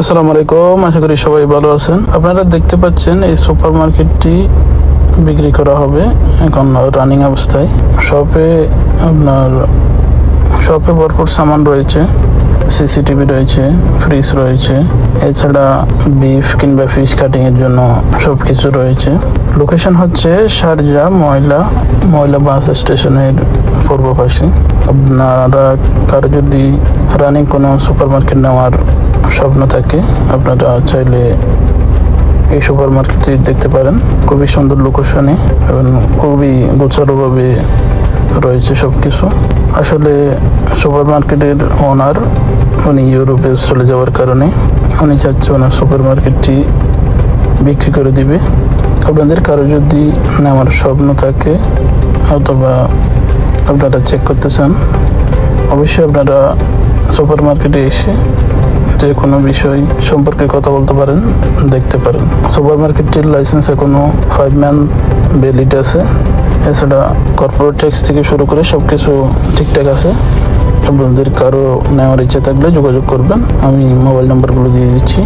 আসসালামু আলাইকুম, আশা করি সবাই ভালো আছেন। আপনারা দেখতে পাচ্ছেন এই সুপার মার্কেটটি বিক্রি করা হবে এখন রানিং অবস্থায়। শপে আপনার, শপে ভরপুর সামান রয়েছে, সিসিটিভি রয়েছে, ফ্রিজ রয়েছে, এছাড়া বিফ কিংবা ফিশ কাটিং এর জন্য সব কিছু রয়েছে। লোকেশন হচ্ছে শারজা ময়লা ময়লা বাস স্টেশনের পূর্ব পাশে। আপনারা কারও যদি রানিং কোনো সুপার মার্কেট নেওয়ার স্বপ্ন থাকে। আপনারা চাইলে এই সুপার মার্কেটটি দেখতে পারেন। খুবই সুন্দর লোকেশনে এবং খুবই গোছালোভাবে রয়েছে সব কিছু আসলে সুপার মার্কেটের ওনার উনি ইউরোপে চলে যাওয়ার কারণে উনি চাচ্ছে ওনার সুপার মার্কেটটি বিক্রি করে দিবে। আপনাদের কারও যদি নেওয়ার স্বপ্ন থাকে অথবা আপনারা চেক করতে চান, অবশ্যই আপনারা সুপার মার্কেটে এসে যে কোনো বিষয় সম্পর্কে কথা বলতে পারেন, দেখতে পারেন। সুপার মার্কেটটির লাইসেন্স কোনো ফাইভ ম্যান ভ্যালিড আছে। এছাড়া কর্পোরেট ট্যাক্স থেকে শুরু করে সব কিছু ঠিকঠাক আছে। আপনাদের কারও নেওয়ার ইচ্ছে থাকলে যোগাযোগ করবেন। আমি মোবাইল নাম্বারগুলো দিয়ে দিচ্ছি।